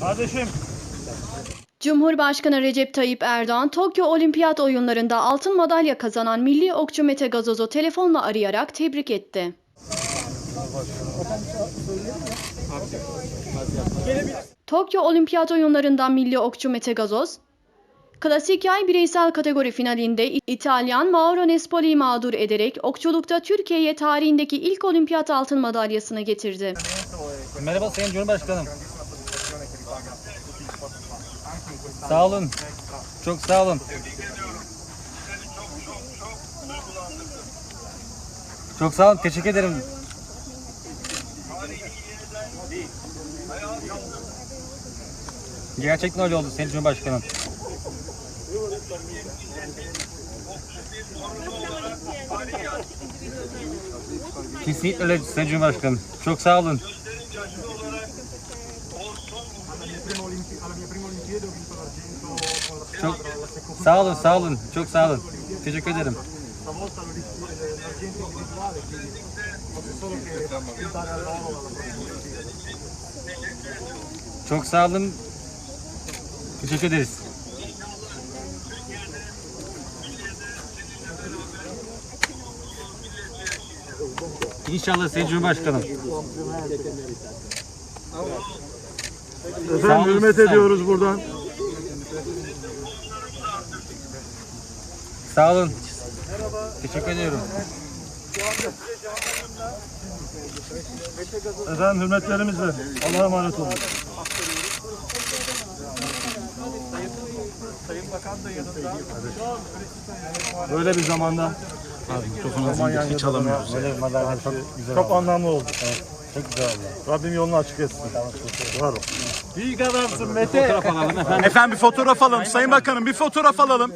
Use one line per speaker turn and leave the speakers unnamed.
Kardeşim.
Cumhurbaşkanı Recep Tayyip Erdoğan, Tokyo Olimpiyat Oyunlarında altın madalya kazanan milli okçu Mete Gazoz'u telefonla arayarak tebrik etti. Tokyo Olimpiyat Oyunlarından milli okçu Mete Gazoz, Klasik yay bireysel kategori finalinde İtalyan Mauro Nespoli'yi mağdur ederek okçulukta Türkiye'ye tarihindeki ilk olimpiyat altın madalyasını getirdi.
Merhaba Sayın Cumhurbaşkanım. Sağ olun. Çok sağ olun. Çok sağ olun. Teşekkür ederim. Gerçekten öyle oldu Sayın Cumhurbaşkanım. Kesinlikle öyle Sayın Cumhurbaşkanım. Çok sağ olun. Çok sağ olun, sağ olun. Çok sağ olun. Teşekkür ederim. Çok sağ olun. Teşekkür ederiz. İnşallah Sayın Cumhurbaşkanım.
Efendim hürmet ediyoruz buradan.
Sağ olun. Teşekkür ediyorum.
Efendim hürmetlerimizle. Allah'a emanet olun. Böyle bir zamanda Almanya'nın hiç alamıyoruz. Böyle bir madalya çok, anlamlı oldu. Çok güzel oldu. Rabbim yolunu açık etsin. Var ol.
Büyük adamsın Mete.
Fotoğraf alalım efendim.
Efendim bir fotoğraf alalım. Sayın Bakanım bir fotoğraf alalım.